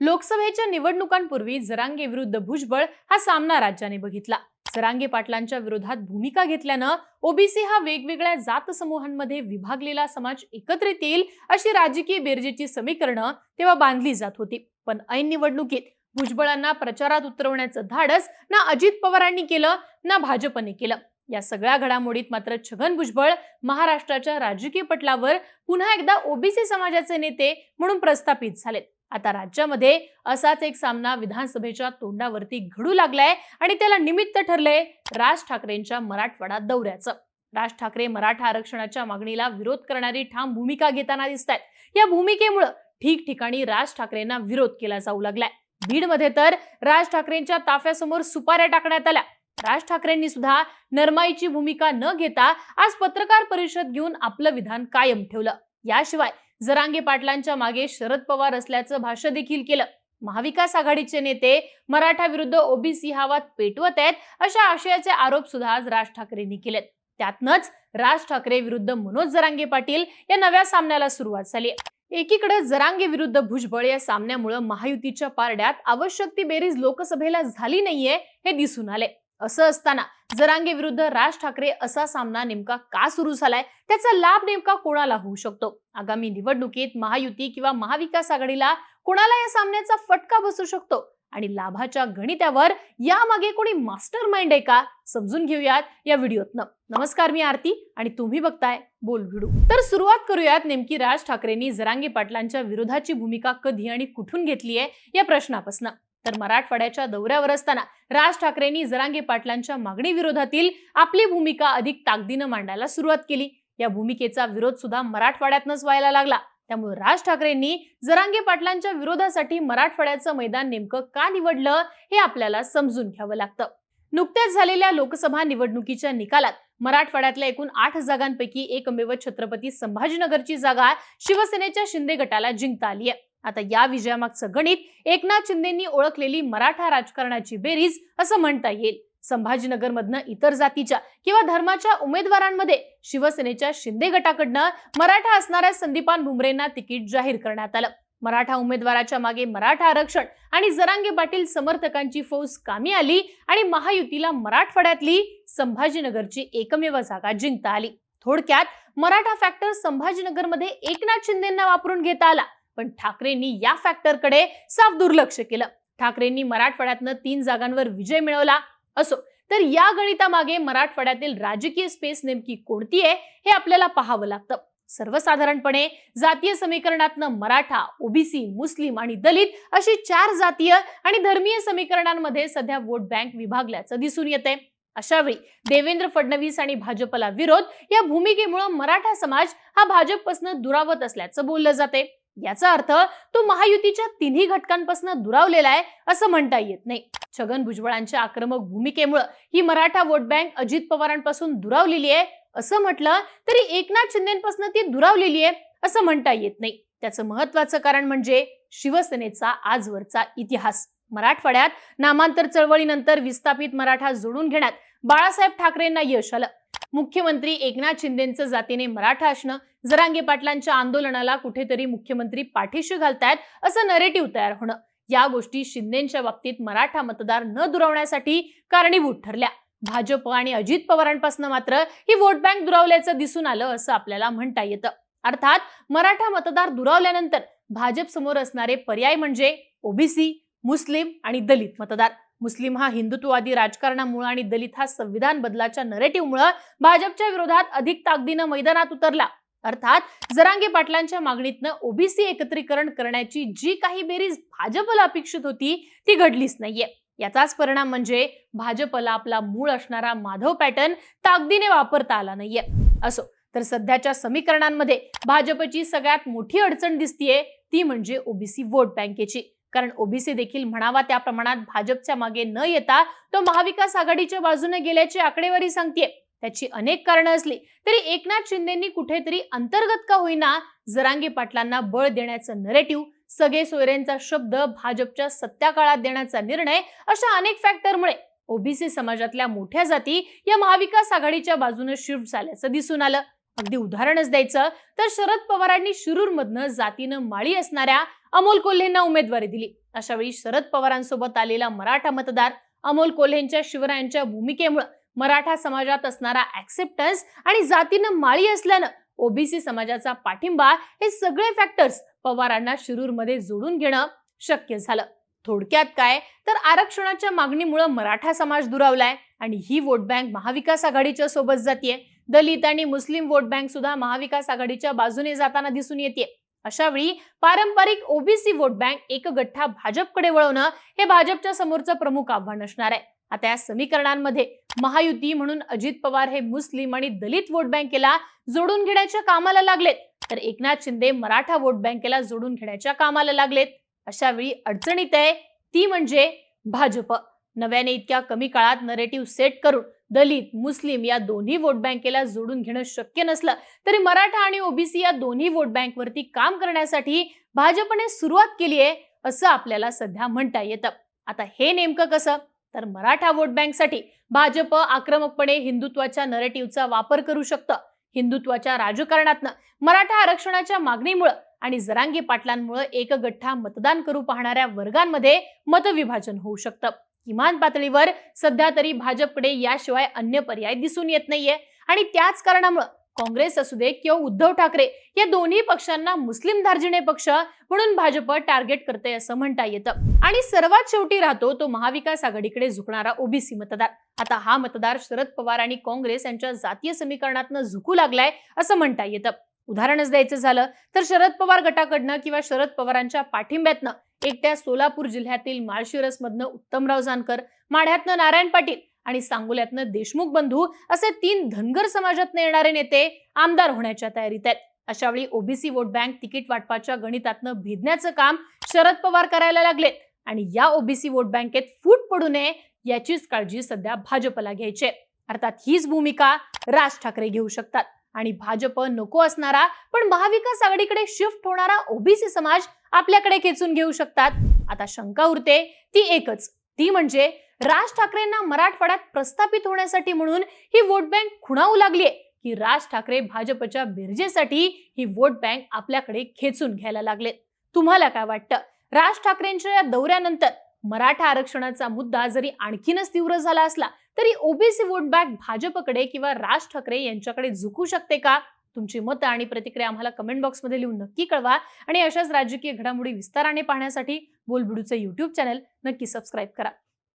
लोकसभेच्या निवडणुकांपूर्वी जरांगे विरुद्ध भुजबळ हा सामना राज्याने बघितला. जरांगे पाटलांच्या विरोधात भूमिका घेतल्यानं ओबीसी हा वेगवेगळ्या जात समूहांमध्ये विभागलेला समाज एकत्रित येईल अशी राजकीय बेरजेची समीकरणं तेव्हा बांधली जात होती. पण ऐन निवडणुकीत भुजबळांना प्रचारात उतरवण्याचं धाडस ना अजित पवारांनी केलं ना भाजपने केलं. या सगळ्या घडामोडीत मात्र छगन भुजबळ महाराष्ट्राच्या राजकीय पटलावर पुन्हा एकदा ओबीसी समाजाचे नेते म्हणून प्रस्थापित झालेत. आता राज्यामध्ये असाच एक सामना विधानसभेच्या तोंडावरती घडू लागलाय आणि त्याला निमित्त ठरलंय राज ठाकरेंच्या मराठवाडा दौऱ्याचं. राज ठाकरे मराठा आरक्षणाच्या मागणीला विरोध करणारी ठाम भूमिका घेताना दिसत आहेत या भूमिकेमुळे ठिकठिकाणी राज ठाकरेंना विरोध केला जाऊ लागलाय. बीडमध्ये तर राज ठाकरेंच्या ताफ्यासमोर सुपाऱ्या टाकण्यात आल्या. राज ठाकरेंनी सुद्धा नरमाईची भूमिका न घेता आज पत्रकार परिषद घेऊन आपलं विधान कायम ठेवलं. याशिवाय जरांगे पाटलांच्या मागे शरद पवार असल्याचं भाष्य देखील केलं. महाविकास आघाडीचे नेते मराठा विरुद्ध ओबीसी हा वाद पेटवत आहेत अशा आशयाचे आरोप सुद्धा आज राज ठाकरेंनी केलेत. त्यातनच राज ठाकरे विरुद्ध मनोज जरांगे पाटील या नव्या सामन्याला सुरुवात झाली एकीकडे जरांगे विरुद्ध भुजबळ या सामन्यामुळे महायुतीच्या पारड्यात आवश्यक ती बेरीज लोकसभेला झाली नाहीये हे दिसून आले असं असताना जरांगे विरुद्ध राज ठाकरे असा सामना नेमका का सुरू झालाय? त्याचा लाभ नेमका कोणाला होऊ शकतो? आगामी निवडणुकीत महायुती किंवा महाविकास आघाडीला कोणाला या सामन्याचा फटका बसू शकतो? आणि लाभाच्या गणित्यावर यामागे कोणी मास्टर माइंड आहे का? समजून घेऊयात या व्हिडिओतनं. नमस्कार मी आरती आणि तुम्ही बघताय बोल व्हिडिओ तर सुरुवात करूयात नेमकी राज ठाकरेंनी जरांगे पाटलांच्या विरोधाची भूमिका कधी आणि कुठून घेतली आहे या प्रश्नापासून. तर मराठवाड्याच्या दौऱ्यावर असताना राज ठाकरेंनी जरांगे पाटलांच्या मागणी विरोधातील आपली भूमिका अधिक ताकदीनं मांडायला सुरुवात केली. या भूमिकेचा विरोध सुद्धा मराठवाड्यातनच व्हायला लागला. त्यामुळे राज ठाकरेंनी जरांगे पाटलांच्या विरोधासाठी मराठवाड्याचं मैदान नेमकं का निवडलं हे आपल्याला समजून घ्यावं लागतं. नुकत्याच झालेल्या लोकसभा निवडणुकीच्या निकालात मराठवाड्यातल्या एकूण आठ जागांपैकी एकमेव छत्रपती संभाजीनगरची जागा शिवसेनेच्या शिंदे गटाला जिंकता आली आहे आता या विजयामागचं गणित एकनाथ शिंदेंनी ओळखलेली मराठा राजकारणाची बेरीज असं म्हणता येईल. संभाजीनगरमधनं इतर जातीच्या किंवा धर्माच्या उमेदवारांमध्ये शिवसेनेच्या शिंदे गटाकडनं मराठा असणाऱ्या संदीपान भुमरेंना तिकीट जाहीर करण्यात आलं. मराठा उमेदवाराच्या मागे मराठा आरक्षण आणि जरांगे पाटील समर्थकांची फौज कामी आली आणि महायुतीला मराठवाड्यातली संभाजीनगरची एकमेव जागा जिंकता आली. थोडक्यात मराठा फॅक्टर संभाजीनगरमध्ये एकनाथ शिंदेंना वापरून घेता आला. पण ठाकरेंनी या फॅक्टरकडे साफ दुर्लक्ष केलं. ठाकरेंनी मराठवाड्यातनं तीन जागांवर विजय मिळवला असो. तर या गणितामागे मराठवाड्यातील राजकीय स्पेस नेमकी कोणती आहे हे आपल्याला पाहावं लागतं. सर्वसाधारणपणे जातीय समीकरणातनं मराठा ओबीसी मुस्लिम आणि दलित अशी चार जातीय आणि धर्मीय समीकरणांमध्ये सध्या वोट बँक विभागल्याचं दिसून येते अशावेळी देवेंद्र फडणवीस आणि भाजपला विरोध या भूमिकेमुळे मराठा समाज हा भाजपपासून दुरावत असल्याचं बोललं जाते याचा अर्थ तो महायुतीच्या तिन्ही घटकांपासून दुरावलेला आहे असं म्हणता येत नाही. छगन भुजबळांच्या आक्रमक भूमिकेमुळे ही मराठा वोट बँक अजित पवारांपासून दुरावलेली आहे असं म्हटलं तरी एकनाथ शिंदेपासून ती दुरावलेली आहे असं म्हणता येत नाही. त्याचं महत्वाचं कारण म्हणजे शिवसेनेचा आजवरचा इतिहास. मराठवाड्यात नामांतर चळवळीनंतर विस्थापित मराठा जोडून घेण्यात बाळासाहेब ठाकरेंना यश आलं. मुख्यमंत्री एकनाथ शिंदेचं जातीने मराठा असणं जरांगे पाटलांच्या आंदोलनाला कुठेतरी मुख्यमंत्री पाठीशी घालतायत असं नरेटिव्ह तयार होणं. या गोष्टी शिंदेच्या बाबतीत मराठा मतदार न दुरावण्यासाठी कारणीभूत ठरल्या. भाजप आणि अजित पवारांपासून मात्र ही वोट बँक दुरावल्याचं दिसून आलं असं आपल्याला म्हणता येतं. अर्थात मराठा मतदार दुरावल्यानंतर भाजप समोर असणारे पर्याय म्हणजे ओबीसी मुस्लिम आणि दलित मतदार. मुस्लिम हा हिंदुत्ववादी राजकारणामुळे आणि दलित हा संविधान बदलाच्या नरेटिव्हमुळे भाजपच्या विरोधात अधिक ताकदीनं मैदानात उतरला. अर्थात जरांगे पाटलांच्या मागणीतनं ओबीसी एकत्रीकरण करण्याची जी काही बेरीज भाजपला अपेक्षित होती ती घडलीच नाहीये. याचाच परिणाम म्हणजे भाजपला आपला मूळ असणारा माधव पॅटर्न ताकदीने वापरता आला नाहीये. असो तर सध्याच्या समीकरणांमध्ये भाजपची सगळ्यात मोठी अडचण दिसतीये ती म्हणजे ओबीसी वोट बँकेची. कारण ओबीसी देखील म्हणावा त्या प्रमाणात भाजपच्या मागे न येता तो महाविकास आघाडीच्या बाजूने गेल्याची आकडेवारी सांगते त्याची अनेक कारणं असली तरी एकनाथ शिंदेनी कुठेतरी अंतर्गत का होईना जरांगे पाटलांना बळ देण्याचं नरेटिव्ह सगळे सोयरेंचा शब्द भाजपच्या सत्या काळात देण्याचा निर्णय अशा अनेक फॅक्टरमुळे ओबीसी समाजातल्या मोठ्या जाती या महाविकास आघाडीच्या बाजूने शिफ्ट झाल्याचं दिसून आलं. अगदी उदाहरणच द्यायचं. तर शरद पवारांनी शिरूरमधनं जातीनं माळी असणाऱ्या अमोल कोल्हेंना उमेदवारी दिली. अशा वेळी शरद पवारांसोबत आलेला मराठा मतदार अमोल कोल्हेंच्या शिवरायांच्या भूमिकेमुळे मराठा समाजात असणारा ऍक्सेप्टन्स आणि जातीनं माळी असल्यानं ओबीसी समाजाचा पाठिंबा हे सगळे फॅक्टर्स पवारांना शिरूरमध्ये जोडून घेणं शक्य झालं. थोडक्यात काय? तर आरक्षणाच्या मागणीमुळे मराठा समाज दुरावलाय आणि ही वोट बँक महाविकास आघाडीच्या सोबत जातीये. दलित आणि मुस्लिम वोट बँक सुद्धा महाविकास आघाडीच्या बाजूने जाताना दिसून येते अशा वेळी पारंपरिक ओबीसी वोट बँक एक गठ्ठा भाजपकडे वळवणं हे भाजपच्या समोरचं प्रमुख आव्हान असणार आहे. आता या समीकरणांमध्ये महायुती म्हणून अजित पवार हे मुस्लिम आणि दलित वोट बँकेला जोडून घेण्याच्या कामाला लागलेत. तर एकनाथ शिंदे मराठा वोट बँकेला जोडून घेण्याच्या कामाला लागलेत. अशा वेळी अडचणीत आहे ती म्हणजे भाजप. नव्याने इतक्या कमी काळात नरेटिव्ह सेट करून दलित मुस्लिम या दोन्ही वोट बँकेला जोडून घेणं शक्य नसलं तरी मराठा आणि ओबीसी या दोन्ही वोट बँकवरती काम करण्यासाठी भाजपने सुरुवात केली आहे असं आपल्याला सध्या म्हणता येतं. आता हे नेमकं कसं? तर मराठा वोट बँकसाठी भाजप आक्रमकपणे हिंदुत्वाच्या नरेटिव्हचा वापर करू शकतं. हिंदुत्वाच्या राजकारणातनं मराठा आरक्षणाच्या मागणीमुळं आणि जरांगी पाटलांमुळे एक गठ्ठा मतदान करू पाहणाऱ्या वर्गांमध्ये मतविभाजन होऊ शकतं. किमान पातळीवर सध्या तरी भाजपकडे याशिवाय अन्य पर्याय दिसून येत नाहीये. आणि त्याच कारणामुळे काँग्रेस असू दे किंवा उद्धव ठाकरे या दोन्ही पक्षांना मुस्लिम धार्जिणे पक्ष म्हणून भाजप टार्गेट करते असं म्हणता येतं. आणि सर्वात शेवटी राहतो तो महाविकास आघाडीकडे झुकणारा ओबीसी मतदार. आता हा मतदार शरद पवार आणि काँग्रेस यांच्या जातीय समीकरणातनं झुकू लागलाय असं म्हणता येतं. उदाहरणच द्यायचं झालं तर शरद पवार गटाकडनं किंवा शरद पवारांच्या पाठिंब्यातनं एकट्या सोलापूर जिल्ह्यातील माळशिरसमधनं उत्तमराव जानकर माढ्यातनं नारायण पाटील आणि सांगोल्यातनं देशमुख बंधू असे तीन धनगर समाजातनं येणारे नेते आमदार होण्याच्या तयारीत आहेत अशावेळी ओबीसी वोट बँक तिकीट वाटपाच्या गणितातनं भेदण्याचं काम शरद पवार करायला लागलेत आणि या ओबीसी वोट बँकेत फूट पडू नये याचीच काळजी सध्या भाजपला घ्यायची आहे. अर्थात हीच भूमिका राज ठाकरे घेऊ शकतात आणि भाजप नको असणारा पण महाविकास आघाडीकडे शिफ्ट होणारा ओबीसी समाज आपल्याकडे खेचून घेऊ शकतात. आता शंका उरते ती एकच. ती म्हणजे राज ठाकरेंना मराठवाड्यात प्रस्थापित होण्यासाठी म्हणून ही वोट बँक खुणावू लागलीये की राज ठाकरे भाजपच्या बिर्जेसाठी ही वोट बँक आपल्याकडे खेचून घ्यायला लागले तुम्हाला काय वाटतं? राज ठाकरेंच्या या दौऱ्यानंतर मराठा आरक्षणाचा मुद्दा जरी आणखीनच तीव्र झाला असला तरी ओबीसी वोट बँक भाजपकडे किंवा राज ठाकरे यांच्याकडे झुकू शकते का? तुमची मतं आणि प्रतिक्रिया आम्हाला कमेंट बॉक्समध्ये लिहून नक्की कळवा. आणि अशाच राजकीय घडामोडी विस्ताराने पाहण्यासाठी बोलबुडूचं युट्यूब चॅनल नक्की सबस्क्राईब करा.